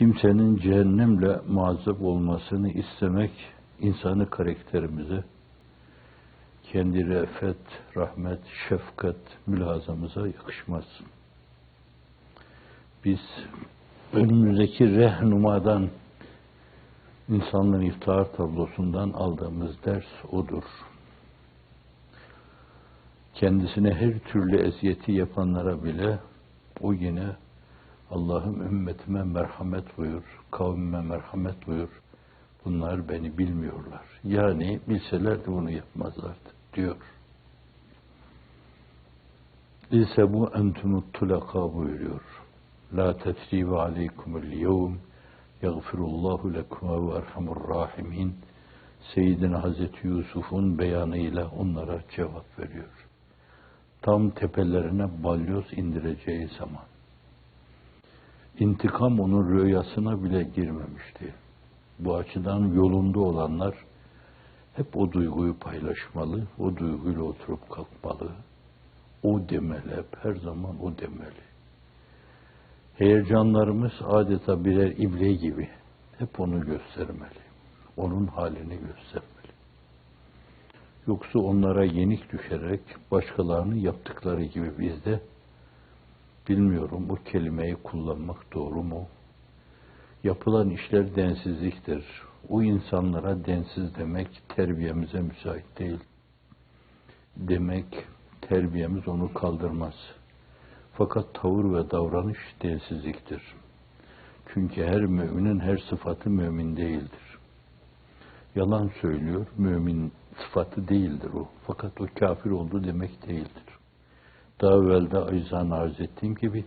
kimsenin cehennemle muazzap olmasını istemek insanı karakterimize, kendi re'fet, rahmet, şefkat mülazamıza yakışmaz. Biz önümüzdeki rehnumadan, insanlığın iftihar tablosundan aldığımız ders odur. Kendisine her türlü eziyeti yapanlara bile o yine Allah'ım ümmetime merhamet buyur, kavmime merhamet buyur. Bunlar beni bilmiyorlar. Yani bilselerdi bunu yapmazlardı diyor. İse bu entumut tulaka buyuruyor. La tesribe aleykumul yevm yagfirullahu lekum ve erhamur rahimin. Seyyidina Hazreti Yusuf'un beyanıyla onlara cevap veriyor. Tam tepelerine balyoz indireceği zaman. İntikam onun rüyasına bile girmemişti. Bu açıdan yolunda olanlar hep o duyguyu paylaşmalı, o duyguyla oturup kalkmalı, o demeli, hep her zaman o demeli. Heyecanlarımız adeta birer ibre gibi, hep onu göstermeli, onun halini göstermeli. Yoksa onlara yenik düşerek başkalarının yaptıkları gibi biz de bilmiyorum bu kelimeyi kullanmak doğru mu? Yapılan işler densizliktir. O insanlara densiz demek terbiyemize müsait değil. Demek terbiyemiz onu kaldırmaz. Fakat tavır ve davranış densizliktir. Çünkü her müminin her sıfatı mümin değildir. Yalan söylüyor, mümin sıfatı değildir o. Fakat o kafir oldu demek değildir. Daha evvel de acizane arz ettiğim gibi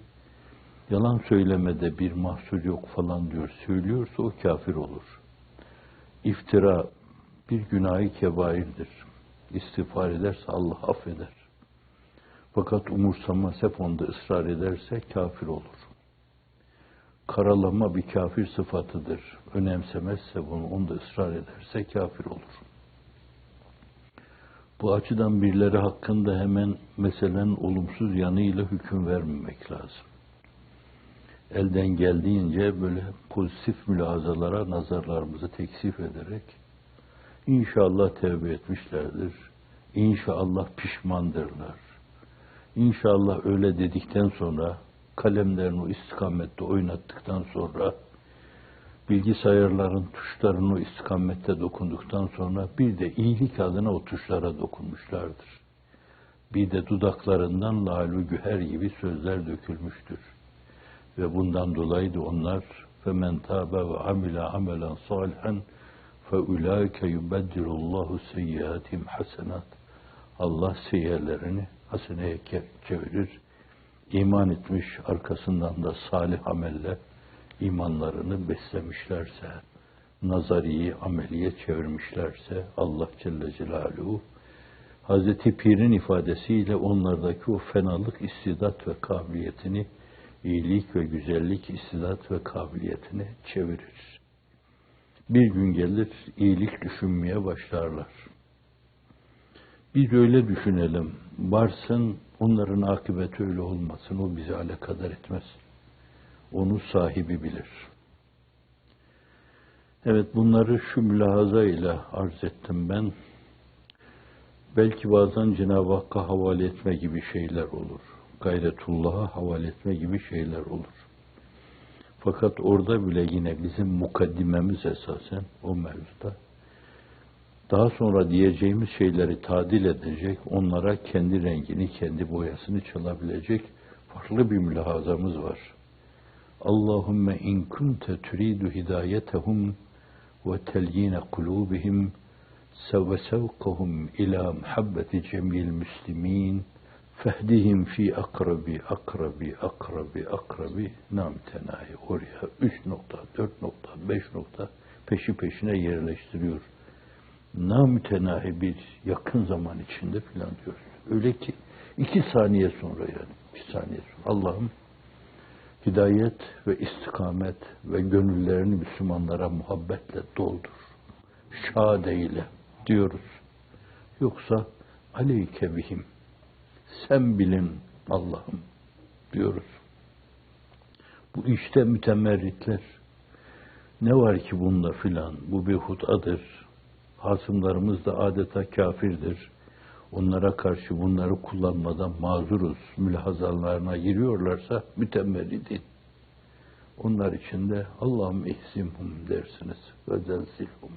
yalan söylemede bir mahsur yok falan diyor. Söylüyorsa o kafir olur. İftira bir günahı kebairdir. İstiğfar ederse Allah affeder. Fakat umursamaz hep onda ısrar ederse kafir olur. Karalama bir kafir sıfatıdır. Önemsemezse bunu onda ısrar ederse kafir olur. Bu açıdan birileri hakkında hemen meselenin olumsuz yanıyla hüküm vermemek lazım. Elden geldiğince böyle pozitif mülazalara nazarlarımızı teksif ederek inşallah tevbe etmişlerdir. İnşallah pişmandırlar. İnşallah öyle dedikten sonra kalemlerini o istikamette oynattıktan sonra bilgisayarların tuşlarını o istikamette dokunduktan sonra bir de iyilik adına o tuşlara dokunmuşlardır. Bir de dudaklarından lalu güher gibi sözler dökülmüştür. Ve bundan dolayı da onlar فَمَنْ تَابَ وَعَمِلَ عَمَلًا صَالِحًا فَاُولَٰئِكَ يُبَدِّلُ اللّٰهُ سَيِّئَاتِهِمْ حَسَنَاتٍ Allah seyirlerini haseneye çevirir. İman etmiş, arkasından da salih amelle imanlarını beslemişlerse, nazariyi ameliye çevirmişlerse Allah Celle Celaluhu Hazreti Pir'in ifadesiyle onlardaki o fenalık istidat ve kabiliyetini iyilik ve güzellik istidat ve kabiliyetini çevirir. Bir gün gelir iyilik düşünmeye başlarlar. Biz öyle düşünelim. Varsın onların akıbeti öyle olmasın. O bizi alakadar etmez. Onu sahibi bilir. Evet bunları şu mülahaza ile arz ettim ben. Belki bazen Cenab-ı Hakk'a havale etme gibi şeyler olur. Gayretullah'a havale etme gibi şeyler olur. Fakat orada bile yine bizim mukaddimemiz esasen o mevzuda. Daha sonra diyeceğimiz şeyleri tadil edecek, onlara kendi rengini, kendi boyasını çalabilecek farklı bir mülahazamız var. Allahümme in kunte turidu hidayetehum ve telyine kulubihim ve sevkahum ila muhabbeti cemil müslimin fehdihim fi akrabi akrabi akrabi akrabi namtenahi oraya 3 nokta 4 nokta 5 nokta peşi peşine yerleştiriyor. Namütenahi bir yakın zaman içinde filan diyor. Öyle ki iki saniye sonra yani bir saniye sonra Allah'ım hidayet ve istikamet ve gönüllerini Müslümanlara muhabbetle doldur. Şad eyle diyoruz. Yoksa aleyke bihim sen bilin Allah'ım diyoruz. Bu işte mütemerritler, ne var ki bunda filan, bu bir hutadır. Hasımlarımız da adeta kafirdir. Onlara karşı bunları kullanmadan mazuruz. Mülahazalarına giriyorlarsa mütemellidin. Onlar için de Allah'ım ihsimhum dersiniz ve zenzilhum.